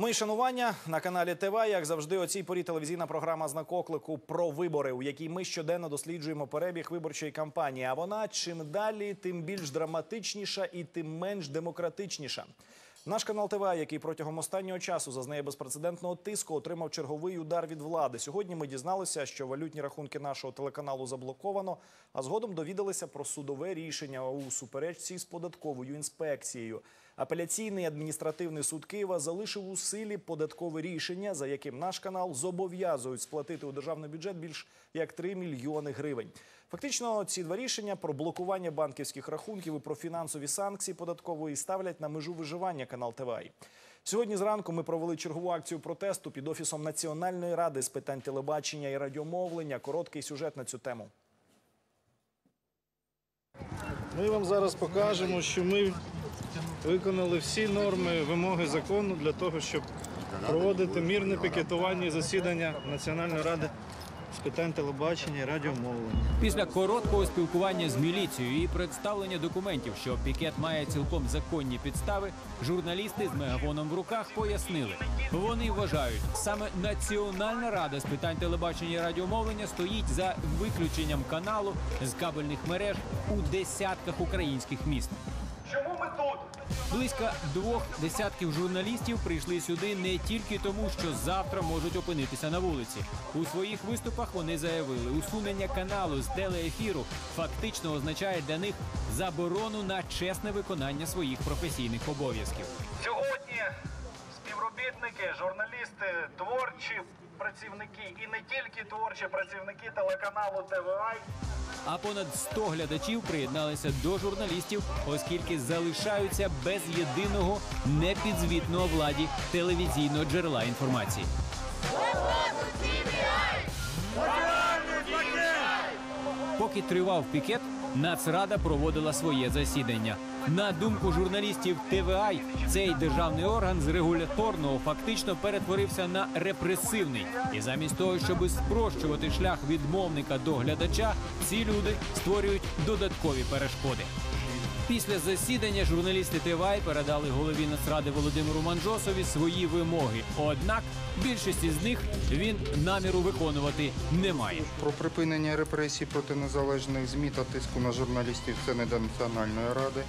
Мої шанування на каналі ТВ, як завжди, о цій порі телевізійна програма «Знак оклику» про вибори, у якій ми щоденно досліджуємо перебіг виборчої кампанії. А вона чим далі, тим більш драматичніша і тим менш демократичніша. Наш канал ТВ, який протягом останнього часу зазнає безпрецедентного тиску, отримав черговий удар від влади. Сьогодні ми дізналися, що валютні рахунки нашого телеканалу заблоковано, а згодом довідалися про судове рішення у суперечці з податковою інспекцією. Апеляційний адміністративний суд Києва залишив у силі податкове рішення, за яким наш канал зобов'язують сплатити у державний бюджет більш як 3 мільйони гривень. Фактично, ці два рішення про блокування банківських рахунків і про фінансові санкції податкової ставлять на межу виживання канал ТВА. Сьогодні зранку ми провели чергову акцію протесту під офісом Національної ради з питань телебачення і радіомовлення. Короткий сюжет на цю тему. Ми вам зараз покажемо, що ми виконали всі норми, вимоги закону для того, щоб проводити мірне пікетування і засідання Національної ради з питань телебачення і радіомовлення. Після короткого спілкування з міліцією і представлення документів, що пікет має цілком законні підстави, журналісти з мегафоном в руках пояснили. Вони вважають, саме Національна рада з питань телебачення і радіомовлення стоїть за виключенням каналу з кабельних мереж у десятках українських міст. Чому ми тут? Близько двох десятків журналістів прийшли сюди не тільки тому, що завтра можуть опинитися на вулиці. У своїх виступах вони заявили, усунення каналу з телеефіру фактично означає для них заборону на чесне виконання своїх професійних обов'язків. Сьогодні співробітники, журналісти, творчі працівники і не тільки творчі працівники телеканалу ТВА А понад 100 глядачів приєдналися до журналістів, оскільки залишаються без єдиного непідзвітного владі телевізійного джерела інформації. Поки тривав пікет, Нацрада проводила своє засідання. На думку журналістів ТВА, цей державний орган з регуляторного фактично перетворився на репресивний. І замість того, щоб спрощувати шлях відмовника до глядача, ці люди створюють додаткові перешкоди. Після засідання журналісти ТВА передали голові Нацради Володимиру Манжосові свої вимоги. Однак більшість із них він наміру виконувати не має. Про припинення репресій проти незалежних ЗМІ та тиску на журналістів це не до Національної ради.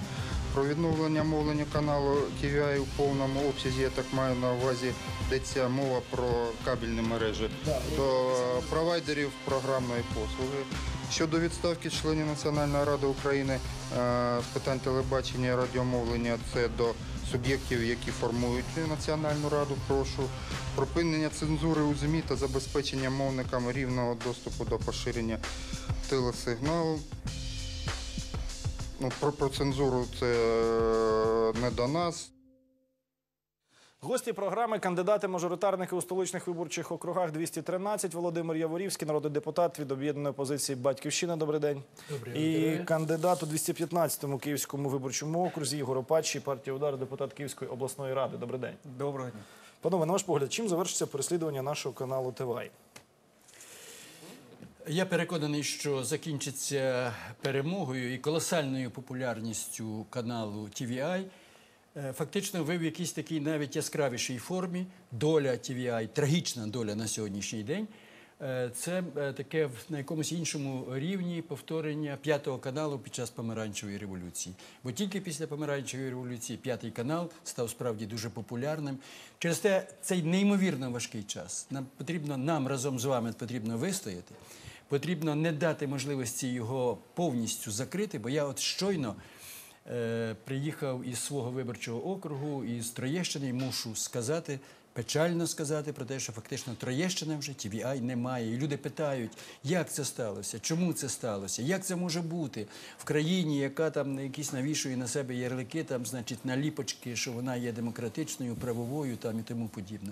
Про відновлення мовлення каналу TVI у повному обсязі, я так маю на увазі, йдеться мова про кабельні мережі до провайдерів програмної послуги. Щодо відставки членів Національної ради України е, з питань телебачення і радіомовлення, це до суб'єктів, які формують Національну раду. Прошу припинення цензури у ЗМІ та забезпечення мовникам рівного доступу до поширення телесигналу. Ну, про, про цензуру це е, не до нас. Гості програми кандидати мажоритарники у столичних виборчих округах 213 Володимир Яворівський, народний депутат від об'єднаної опозиції Батьківщина. Добрий день. І кандидат у 215-му київському виборчому окрузі Ігор Опачий, партія удар, депутат Київської обласної ради. Добрий день. Доброго дня. Панове, на ваш погляд, чим завершиться переслідування нашого каналу ТВАЙ? Я переконаний, що закінчиться перемогою і колосальною популярністю каналу TVI. Е, Фактично, ви в якійсь такій навіть яскравішій формі доля TVI, трагічна доля на сьогоднішній день. е, Це е, таке на якомусь іншому рівні повторення п'ятого каналу під час помаранчевої революції. Бо тільки після помаранчевої революції п'ятий канал став справді дуже популярним. Через те цей неймовірно важкий час. Нам потрібно нам разом з вами потрібно вистояти. Потрібно не дати можливості його повністю закрити, бо я от щойно приїхав із свого виборчого округу із Троєщини і мушу сказати, печально сказати про те, що фактично Троєщина вже TVI немає. І люди питають, як це сталося, чому це сталося, як це може бути в країні, яка там якісь навішує на себе ярлики, там, значить, наліпочки, що вона є демократичною, правовою там і тому подібне.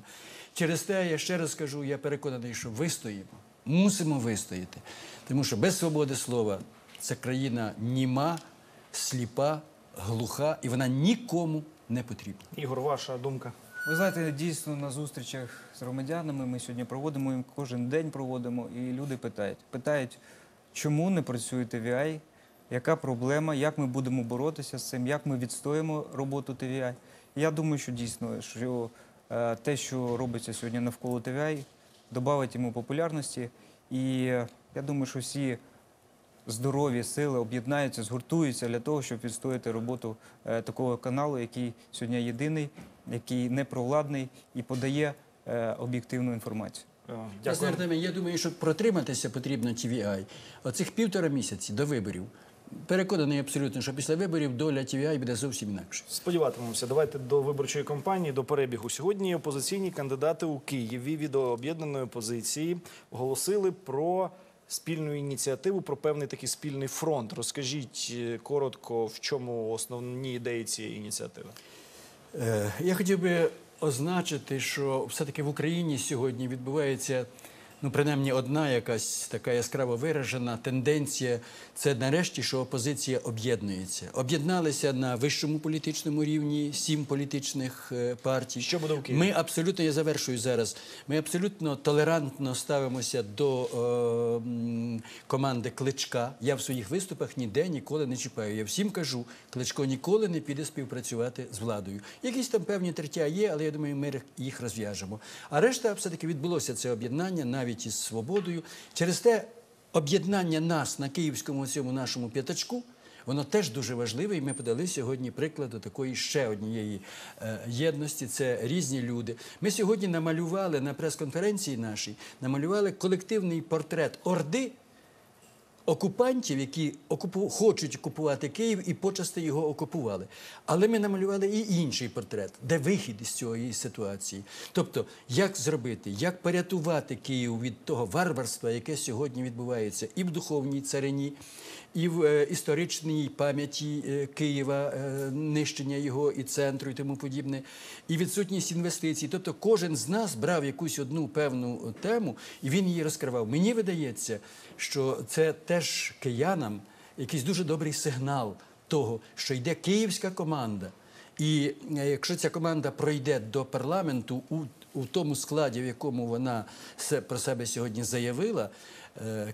Через те я ще раз кажу, я переконаний, що вистоїмо. Мусимо вистояти, тому що без свободи слова ця країна німа, сліпа, глуха, і вона нікому не потрібна. Ігор, ваша думка. Ви знаєте, дійсно на зустрічах з громадянами ми сьогодні проводимо їм кожен день проводимо, і люди питають: питають, чому не працює TVI, яка проблема, як ми будемо боротися з цим, як ми відстоїмо роботу TVI. Я думаю, що дійсно, що е, те, що робиться сьогодні навколо ТВА, додавить йому популярності. І е, я думаю, що всі здорові сили об'єднаються, згуртуються для того, щоб відстояти роботу е, такого каналу, який сьогодні єдиний, який не провладний і подає е, об'єктивну інформацію. Е, Артеме, я думаю, що протриматися потрібно TVI. Оцих півтора місяці до виборів. Переконаний абсолютно, що після виборів доля TVI буде зовсім інакша. Сподіватимемося, давайте до виборчої кампанії, до перебігу. Сьогодні опозиційні кандидати у Києві від об'єднаної опозиції оголосили про спільну ініціативу, про певний такий спільний фронт. Розкажіть е, коротко, в чому основні ідеї цієї ініціативи. Е, Я хотів би означити, що все-таки в Україні сьогодні відбувається, ну, принаймні, одна якась така яскраво виражена тенденція. Це нарешті, що опозиція об'єднується. Об'єдналися на вищому політичному рівні сім політичних е, партій. Що буде в Києві? Ми абсолютно, я завершую зараз. Ми абсолютно толерантно ставимося до е, команди Кличка. Я в своїх виступах ніде ніколи не чіпаю. Я всім кажу, Кличко ніколи не піде співпрацювати з владою. Якісь там певні тертя є, але я думаю, ми їх розв'яжемо. А решта все-таки відбулося це об'єднання навіть із свободою. Через те об'єднання нас на київському цьому нашому п'ятачку. Воно теж дуже важливе, і ми подали сьогодні приклад до такої ще однієї е, єдності. Це різні люди. Ми сьогодні намалювали на прес-конференції нашій, намалювали колективний портрет Орди окупантів, які окупу... хочуть окупувати Київ і почасти його окупували. Але ми намалювали і інший портрет, де вихід із цієї ситуації. Тобто, як зробити, як порятувати Київ від того варварства, яке сьогодні відбувається і в духовній царині, і в е, історичній пам'яті е, Києва, е, нищення його і центру, і тому подібне, і відсутність інвестицій. Тобто, кожен з нас брав якусь одну певну тему і він її розкривав. Мені видається, що це теж киянам якийсь дуже добрий сигнал того, що йде київська команда. І якщо ця команда пройде до парламенту у, у тому складі, в якому вона про себе сьогодні заявила,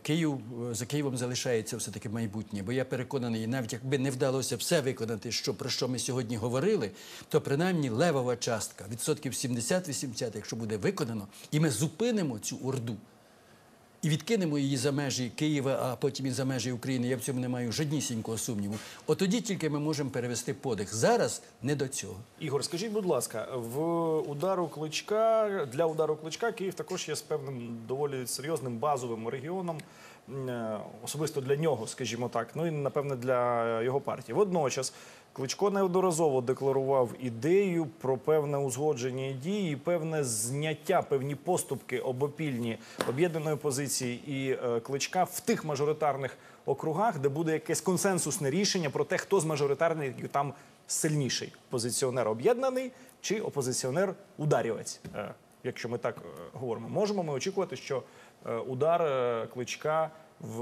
Київ е, за Києвом залишається все таки майбутнє. Бо я переконаний, навіть якби не вдалося все виконати, що про що ми сьогодні говорили, то принаймні левова частка відсотків 70-80, якщо буде виконано, і ми зупинимо цю орду і відкинемо її за межі Києва, а потім і за межі України. Я в цьому не маю жоднісінького сумніву. От тоді тільки ми можемо перевести подих. Зараз не до цього. Ігор, скажіть, будь ласка, в удару кличка для удару кличка Київ також є з певним доволі серйозним базовим регіоном, е, особисто для нього, скажімо так. Ну і напевне для його партії. Водночас Кличко неодноразово декларував ідею про певне узгодження дій і певне зняття, певні поступки обопільні об'єднаної позиції. І е, кличка в тих мажоритарних округах, де буде якесь консенсусне рішення про те, хто з мажоритарників там сильніший. Опозиціонер об'єднаний чи опозиціонер ударівець. Е, Якщо ми так е, говоримо, можемо ми очікувати, що удар кличка в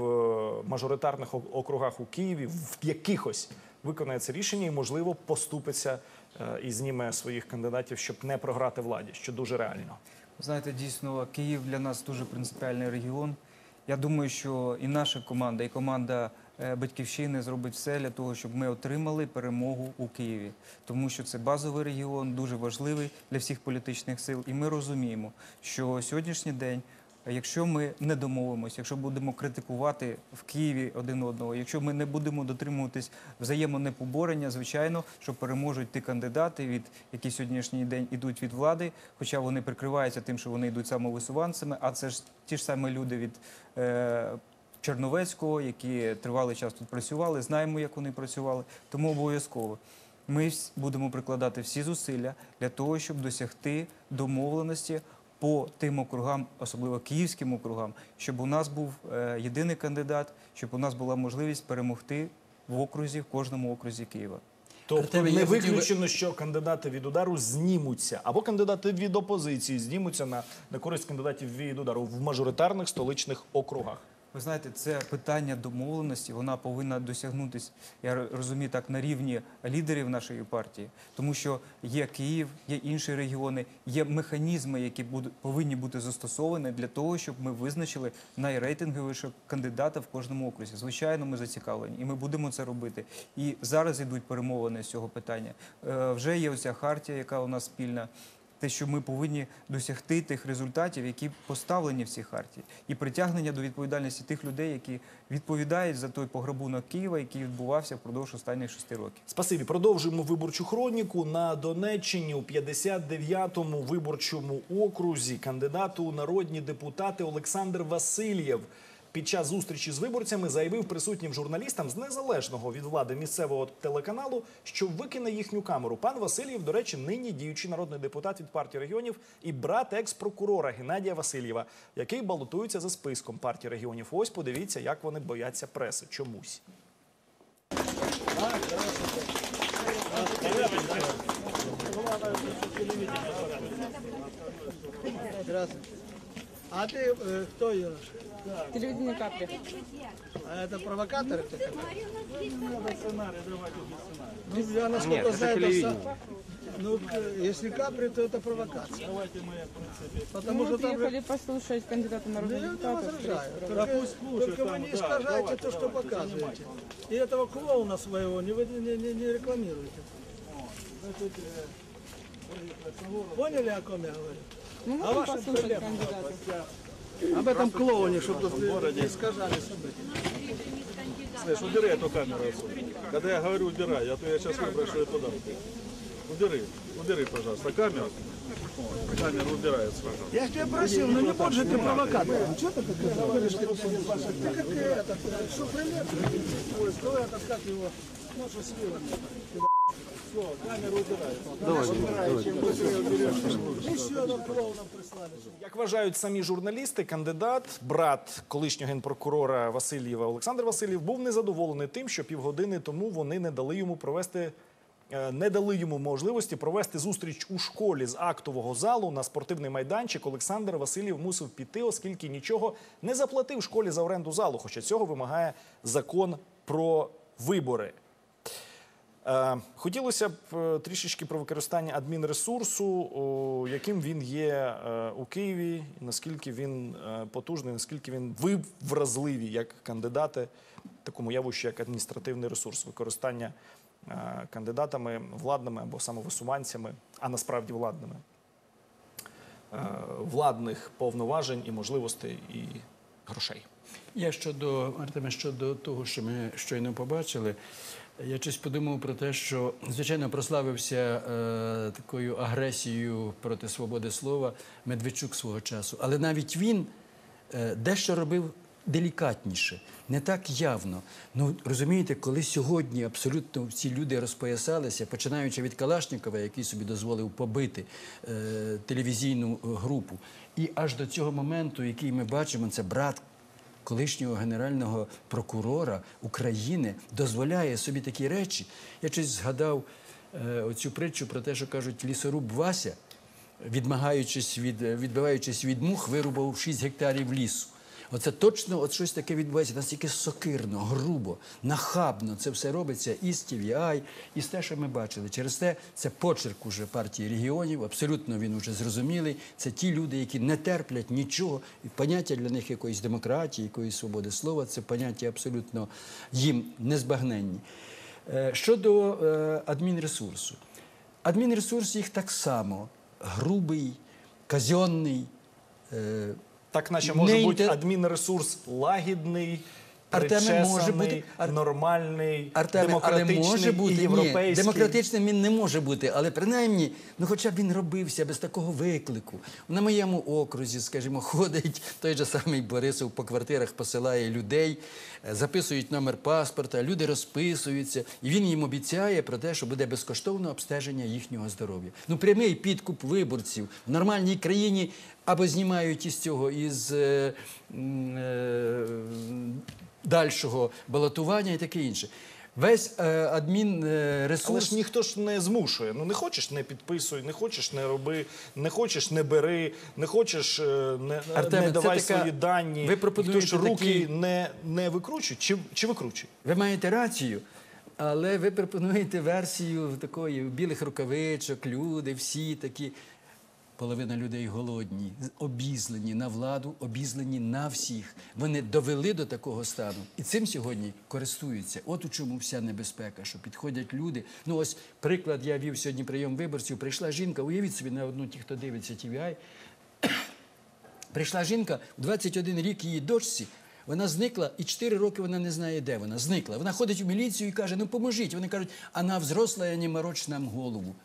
мажоритарних округах у Києві в якихось виконає це рішення і, можливо, поступиться е, і зніме своїх кандидатів, щоб не програти владі, що дуже реально. Знаєте, дійсно, Київ для нас дуже принципіальний регіон. Я думаю, що і наша команда, і команда е, Батьківщини зробить все для того, щоб ми отримали перемогу у Києві, тому що це базовий регіон, дуже важливий для всіх політичних сил. І ми розуміємо, що сьогоднішній день. Якщо ми не домовимося, якщо будемо критикувати в Києві один одного, якщо ми не будемо дотримуватись взаємонепоборення, звичайно, що переможуть ті кандидати, від які сьогоднішній день ідуть від влади, хоча вони прикриваються тим, що вони йдуть самовисуванцями, а це ж ті ж самі люди від е, Черновецького, які тривалий час тут працювали, знаємо, як вони працювали. Тому обов'язково ми будемо прикладати всі зусилля для того, щоб досягти домовленості по тим округам, особливо київським округам, щоб у нас був е, єдиний кандидат, щоб у нас була можливість перемогти в окрузі, в кожному окрузі Києва. Тобто не виключено, що кандидати від удару знімуться, або кандидати від опозиції знімуться на, на користь кандидатів від удару в мажоритарних столичних округах. Ви знаєте, це питання домовленості, вона повинна досягнутися, я розумію, так на рівні лідерів нашої партії, тому що є Київ, є інші регіони, є механізми, які будуть повинні бути застосовані для того, щоб ми визначили найрейтинговішого кандидата в кожному окрузі. Звичайно, ми зацікавлені, і ми будемо це робити. І зараз йдуть перемовини з цього питання. Е, вже є оця хартія, яка у нас спільна. Те, що ми повинні досягти тих результатів, які поставлені в цій харті, і притягнення до відповідальності тих людей, які відповідають за той пограбунок Києва, який відбувався впродовж останніх шести років. Спасибі. Продовжуємо виборчу хроніку на Донеччині у 59-му виборчому окрузі. Кандидат у народні депутати Олександр Васильєв під час зустрічі з виборцями заявив присутнім журналістам з незалежного від влади місцевого телеканалу, що викине їхню камеру. Пан Васильєв, до речі, нині діючий народний депутат від партії регіонів і брат екс-прокурора Геннадія Васильєва, який балотується за списком партії регіонів. Ось подивіться, як вони бояться преси. Чомусь. Здравствуйте. А ты э, кто, Юра? Телевидение капли. А это провокатор? ты такой? Ну, я насколько знаю, это са- Ну, если капри, то это провокация. Потому Мы что вот там... ехали послушать кандидата Ну, народных я не возражаю. Только, только вы не искажайте то, что показываете. И этого клоуна своего не, вы- не, не, не рекламируйте. Поняли, о ком я говорю? Мы А можем ваши послушать проблемы? кандидатов. Об этом клоуне, чтобы тут не искажали события. Слышь, убери эту камеру отсюда. Когда я говорю убирай, а то я сейчас выброшу эту дам. Убери, убери, пожалуйста, камеру. Камеру убирай отсюда. Я ж тебя просил, ну не будь же ты провокатором. Что ты как говоришь, ты, ты как этот, что пример? Ой, кто этот, как его? Ну, что як вважають самі журналісти, кандидат, брат колишнього генпрокурора Васильєва Олександр Васильєв був незадоволений тим, що півгодини тому вони не дали йому провести. е, Не дали йому можливості провести зустріч у школі з актового залу на спортивний майданчик. Олександр Васильєв мусив піти, оскільки нічого не заплатив школі за оренду залу. Хоча цього вимагає закон про вибори. Е, Хотілося б е, трішечки про використання адмінресурсу, яким він є е, у Києві, наскільки він потужний, наскільки він ви вразливі як кандидати такому явищу, як адміністративний ресурс, використання кандидатами владними або самовисуванцями, а насправді владними владних повноважень і можливостей і грошей. Я щодо Артеме, щодо того, що ми щойно побачили, я щось подумав про те, що звичайно прославився е, такою агресією проти свободи слова Медведчук свого часу, але навіть він е, дещо робив делікатніше, не так явно. Ну розумієте, коли сьогодні абсолютно всі люди розпоясалися, починаючи від Калашнікова, який собі дозволив побити е, телевізійну групу, і аж до цього моменту, який ми бачимо, це брат колишнього генерального прокурора України дозволяє собі такі речі. Я щось згадав е, оцю притчу про те, що кажуть, лісоруб Вася, відмагаючись від, відбиваючись від мух, вирубав 6 гектарів лісу. Оце точно от щось таке відбувається настільки сокирно, грубо, нахабно це все робиться і з TVI, і з те, що ми бачили. Через те це почерк уже партії регіонів, абсолютно він уже зрозумілий. Це ті люди, які не терплять нічого. І поняття для них якоїсь демократії, якоїсь свободи слова, це поняття абсолютно їм незбагненні. Е, Щодо е, адмінресурсу. Адмінресурс їх так само грубий, казенний. Так, наче може Не бути адмінресурс лагідний, Артеме, може бути- Ар- нормальний, Артеме, але демократичний може бути і ні, демократичним він не може бути, але принаймні, ну хоча б він робився без такого виклику. На моєму окрузі, скажімо, ходить той же самий Борисов по квартирах посилає людей, е, записують номер паспорта, люди розписуються, і він їм обіцяє про те, що буде безкоштовне обстеження їхнього здоров'я. Ну, прямий підкуп виборців в нормальній країні або знімають із цього із. е, е, дальшого балотування і таке інше. Весь е, адмінресурс. Але ж ніхто ж не змушує. Ну не хочеш, не підписуй, не хочеш, не роби, не хочеш, не бери, не хочеш, е, не, Артеме, не давай така- свої дані. ви пропонуєте Ніхто ж руки не, не викручує, чи, чи викручує? Ви маєте рацію, але ви пропонуєте версію такої білих рукавичок, люди, всі такі. Половина людей голодні, обізлені на владу, обізлені на всіх. Вони довели до такого стану. І цим сьогодні користуються. От у чому вся небезпека, що підходять люди. Ну ось приклад, я вів сьогодні прийом виборців. Прийшла жінка, уявіть собі на одну ті, хто дивиться TVI, Прийшла жінка в 21 рік її дочці. Вона зникла, і 4 роки вона не знає, де вона. Зникла. Вона ходить в міліцію і каже: ну поможіть. Вони кажуть, вона взросла, не мороч нам голову.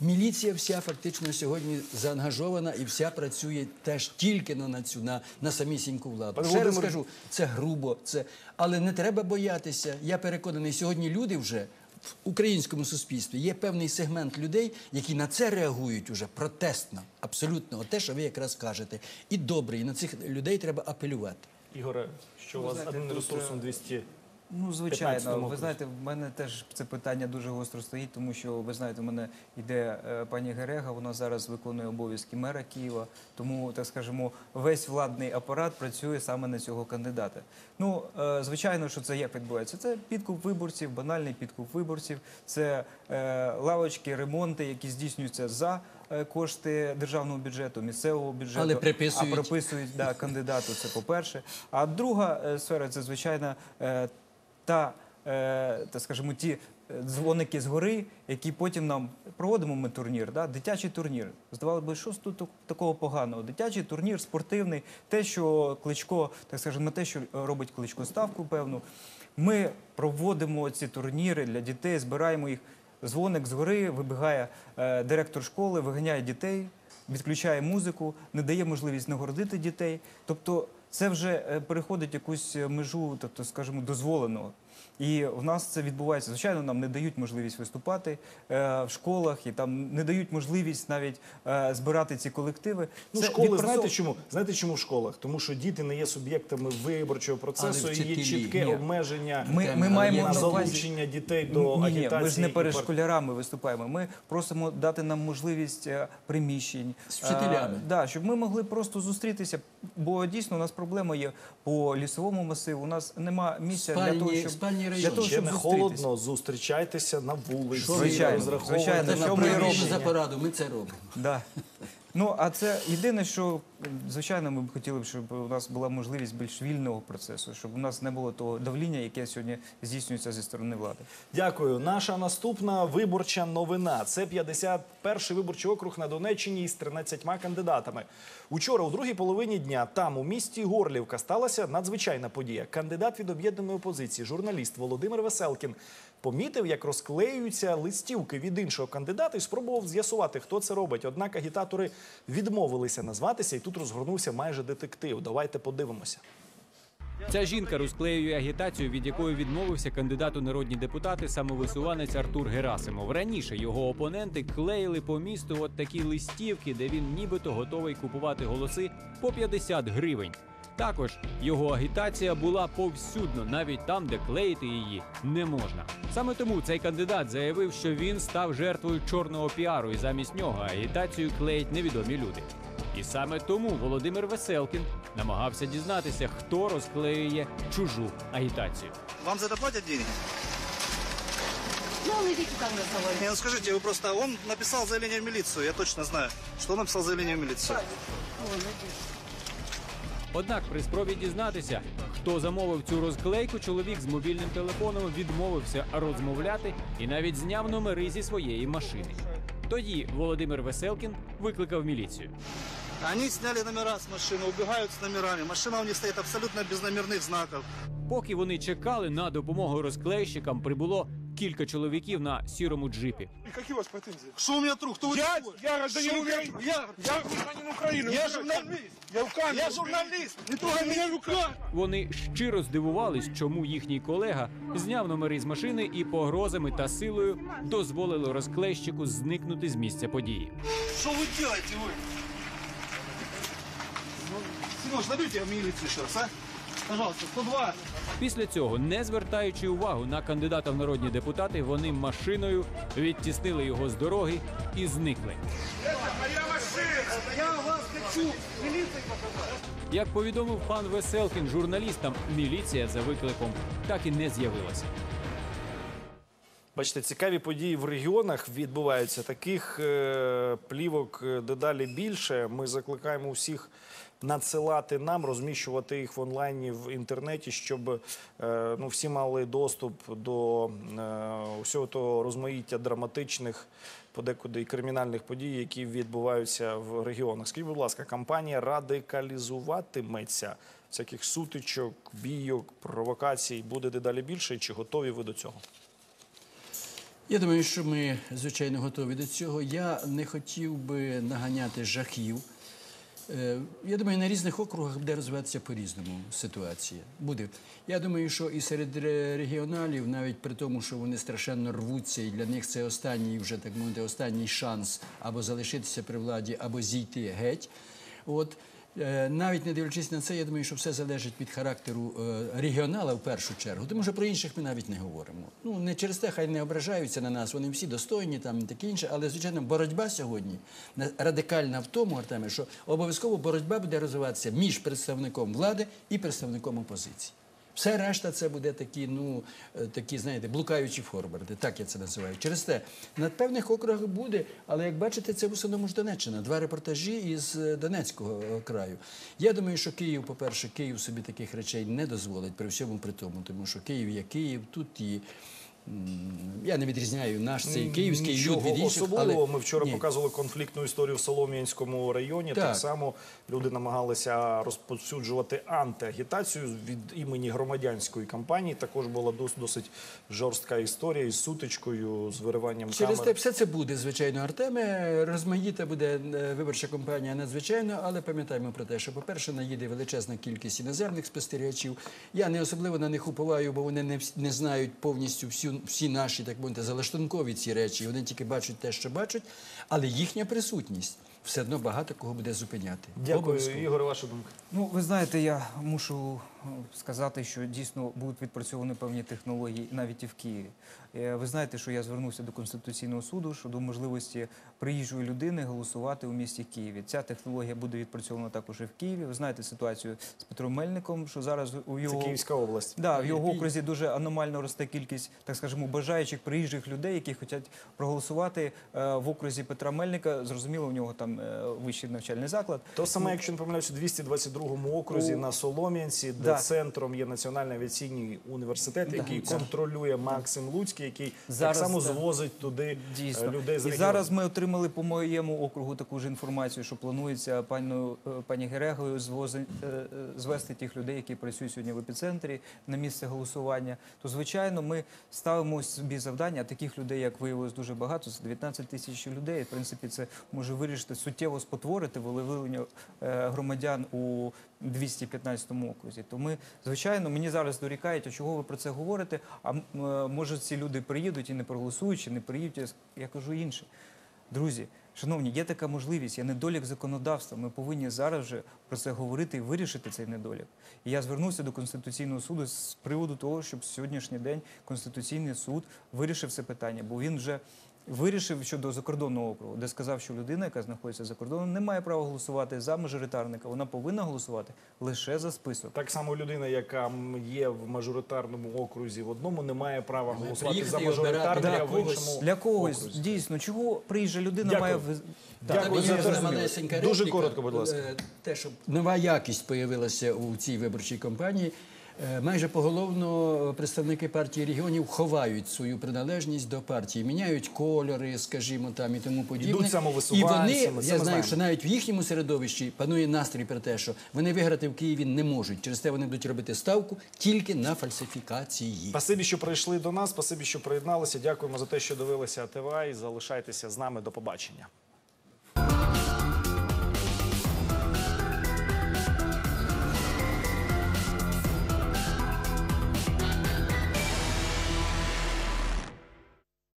Міліція вся фактично сьогодні заангажована і вся працює теж тільки на, на цю на, на самісіньку владу. Пане Ще раз кажу, це грубо, це але не треба боятися. Я переконаний, сьогодні люди вже в українському суспільстві є певний сегмент людей, які на це реагують уже протестно, абсолютно, от те, що ви якраз кажете, і добре, і на цих людей треба апелювати. Ігоре, що у вас знаєте, адмінресурсом тут, 200? Ну, звичайно, ви знаєте, в мене теж це питання дуже гостро стоїть, тому що ви знаєте, в мене йде е, пані Герега, вона зараз виконує обов'язки мера Києва. Тому, так скажемо, весь владний апарат працює саме на цього кандидата. Ну, е, звичайно, що це як відбувається? Це підкуп виборців, банальний підкуп виборців, це е, лавочки, ремонти, які здійснюються за. Кошти державного бюджету, місцевого бюджету, Але приписують. а приписують да, кандидату. Це по-перше. А друга сфера це звичайно та, е, та скажімо, ті е, дзвоники згори, які потім нам проводимо ми турнір, да? дитячий турнір. Здавалося б, що тут такого поганого? Дитячий турнір, спортивний, те, що кличко, так скажемо, те, що робить кличко ставку певну. Ми проводимо ці турніри для дітей, збираємо їх. Дзвоник згори, вибігає е, директор школи, виганяє дітей, відключає музику, не дає можливість нагородити дітей. Тобто це вже е, переходить якусь е, межу, тобто, скажімо, дозволеного. І в нас це відбувається. Звичайно, нам не дають можливість виступати е, в школах, і там не дають можливість навіть е, збирати ці колективи. Ну, Це школи, відпрацьов- знаєте чому? Знаєте, чому в школах? Тому що діти не є суб'єктами виборчого процесу, і є чітке Ні. обмеження Ми, ми Але маємо на залучення дітей до Ні, ні, агітації. ми ж не перед школярами виступаємо. Ми просимо дати нам можливість е, приміщень. З вчителями. Е, да, щоб ми могли просто зустрітися. Бо дійсно у нас проблема є по лісовому масиву. У нас нема місця для того, Спальні, щоб спальні для того, Ще щоб не зустрітися. холодно, зустрічайтеся на вулиці, Звичайно, звичайно, на що ми робимо? за пораду, ми це робимо. Да. Ну, а це єдине, що звичайно, ми б хотіли щоб у нас була можливість більш вільного процесу, щоб у нас не було того давління, яке сьогодні здійснюється зі сторони влади. Дякую. Наша наступна виборча новина. Це 51-й виборчий округ на Донеччині із 13 кандидатами. Учора, у другій половині дня, там у місті Горлівка сталася надзвичайна подія. Кандидат від об'єднаної опозиції, журналіст Володимир Веселкін, помітив, як розклеюються листівки від іншого кандидата і спробував з'ясувати, хто це робить. Однак агітатори відмовилися назватися, і тут розгорнувся майже детектив. Давайте подивимося. Ця жінка розклеює агітацію, від якої відмовився кандидат у народні депутати самовисуванець Артур Герасимов. Раніше його опоненти клеїли по місту от такі листівки, де він нібито готовий купувати голоси по 50 гривень. Також його агітація була повсюдно, навіть там, де клеїти її не можна. Саме тому цей кандидат заявив, що він став жертвою чорного піару, і замість нього агітацію клеять невідомі люди. І саме тому Володимир Веселкін намагався дізнатися, хто розклеює чужу агітацію. Вам за это платят деньги? Ну, идите там. Не, ну скажите, вы просто... Он написал заявление в милицию, я точно знаю, что он написал заявление в милицию. Однак при спробі дізнатися, хто замовив цю розклейку, чоловік з мобільним телефоном відмовився розмовляти і навіть зняв номери зі своєї машини. Тоді Володимир Веселкін викликав міліцію. Они сняли номера с машины, убегают с номерами. Машина у них стоит абсолютно без номерных знаков. Поки вони чекали на допомогу розклейщикам, прибуло кілька чоловіків на сірому джипі. Какие у вас претензии? Что у меня друг? Кто вы Я, такой? я гражданин Что Украины. вы- Я, Я гражданин Украины. я Вы журналист. Я в камеру. Я журналист. Не трогай меня руками. Вони щиро здивувались, чому їхній колега зняв номери з машини і погрозами та силою дозволили розклейщику зникнути з місця події. Что вы делаете вы? Сереж, наберите в милицию еще раз, а? Пожалуйста, 102. Після цього, не звертаючи увагу на кандидата в народні депутати, вони машиною відтіснили його з дороги і зникли. Я вас хочу. Як повідомив пан Веселкін журналістам, міліція за викликом так і не з'явилася. Бачите, цікаві події в регіонах відбуваються. Таких е, плівок е, дедалі більше. Ми закликаємо усіх надсилати нам, розміщувати їх в онлайні в інтернеті, щоб е, ну, всі мали доступ до усього того розмаїття драматичних, подекуди і кримінальних подій, які відбуваються в регіонах. Скажіть, будь ласка, кампанія радикалізуватиметься всяких сутичок, бійок, провокацій буде дедалі більше, чи готові ви до цього? Я думаю, що ми, звичайно, готові до цього. Я не хотів би наганяти жахів. Е, Я думаю, на різних округах буде розвиватися по-різному ситуація. Буде. Я думаю, що і серед регіоналів, навіть при тому, що вони страшенно рвуться, і для них це останній, вже так мовити, останній шанс або залишитися при владі, або зійти геть. От навіть не дивлячись на це, я думаю, що все залежить від характеру е, регіонала в першу чергу. Тому що про інших ми навіть не говоримо. Ну не через те, хай не ображаються на нас. Вони всі достойні, там і таке інше. Але звичайно, боротьба сьогодні на- радикальна в тому, Артеме, що обов'язково боротьба буде розвиватися між представником влади і представником опозиції. Все решта це буде такі, ну е, такі, знаєте, блукаючі форварди, так я це називаю. Через те на певних округах буде, але як бачите, це в основному ж Донеччина. Два репортажі із е, Донецького е, краю. Я думаю, що Київ, по-перше, Київ собі таких речей не дозволить при всьому при тому, тому що Київ є Київ, тут і. Я не відрізняю наш цей київський люд від інших, особливого. але Ми вчора Ні. показували конфліктну історію в Солом'янському районі. Так. Так. само люди намагалися розповсюджувати антиагітацію від імені громадянської кампанії. Також була дос- досить жорстка історія із сутичкою, з вириванням Через камер. те все це буде, звичайно, Артеме. Розмаїта буде е, виборча кампанія надзвичайно, але пам'ятаємо про те, що, по-перше, наїде величезна кількість іноземних спостерігачів. Я не особливо на них уповаю, бо вони не, не знають повністю всю, всі наші, так мовити, залаштункові ці речі. Вони тільки бачать те, що бачать, але їхня присутність все одно багато кого буде зупиняти. Дякую, Ігор. Ваша думка. Ну, ви знаєте, я мушу сказати, що дійсно будуть відпрацьовані певні технології навіть і в Києві. Е, Ви знаєте, що я звернувся до Конституційного суду щодо можливості приїжджої людини голосувати у місті Києві. Ця технологія буде відпрацьована також і в Києві. Ви знаєте ситуацію з Петром Мельником, що зараз у Це Київська область. Да, в його окрузі дуже аномально росте кількість, так скажімо, бажаючих приїжджих людей, які хочуть проголосувати е, в окрузі Петра Мельника. Зрозуміло, в нього там е, вищий навчальний заклад. То саме, якщо не помиляюся, у 222 окрузі У- на Солом'янці, де Да. центром є Національний авіаційний університет, який да. контролює Максим Луцький, який Зараз, так само да. звозить туди Дійсно. е, людей з І зараз ми отримали по моєму округу таку ж інформацію, що планується пану, е, пані Герегою звози- е, звести тих людей, які працюють сьогодні в епіцентрі на місце голосування. То, звичайно, ми ставимо собі завдання, таких людей, як виявилось, дуже багато, це 19 тисяч людей. В принципі, це може вирішити суттєво спотворити волевиявлення е, громадян у 215 окрузі. То ми, звичайно, мені зараз дорікають, а чого ви про це говорите? А е, може ці люди приїдуть і не проголосують, чи не приїдуть? Я кажу інше. Друзі, шановні, є така можливість, є недолік законодавства. Ми повинні зараз вже про це говорити і вирішити цей недолік. І я звернувся до Конституційного суду з приводу того, щоб сьогоднішній день Конституційний суд вирішив це питання, бо він вже вирішив щодо закордонного округу, де сказав, що людина, яка знаходиться за кордоном, не має права голосувати за мажоритарника. Вона повинна голосувати лише за список. Так само людина, яка є в мажоритарному окрузі в одному, не має права голосувати за мажоритарника для в когось. іншому Для когось окрузі. дійсно, чого приїжджа людина Дякую. має в- Дякую за Дуже коротко, будь ласка. Е, Те, що нова якість появилася у цій виборчій кампанії. Е, Майже поголовно представники партії регіонів ховають свою приналежність до партії, міняють кольори, скажімо, там і тому подібне. Йдуть і вони, я знаю, знаємо. що навіть в їхньому середовищі панує настрій про те, що вони виграти в Києві не можуть. Через те вони будуть робити ставку тільки на фальсифікації. Спасибі, що прийшли до нас. Спасибі, що приєдналися. Дякуємо за те, що дивилися ТВА і залишайтеся з нами. До побачення.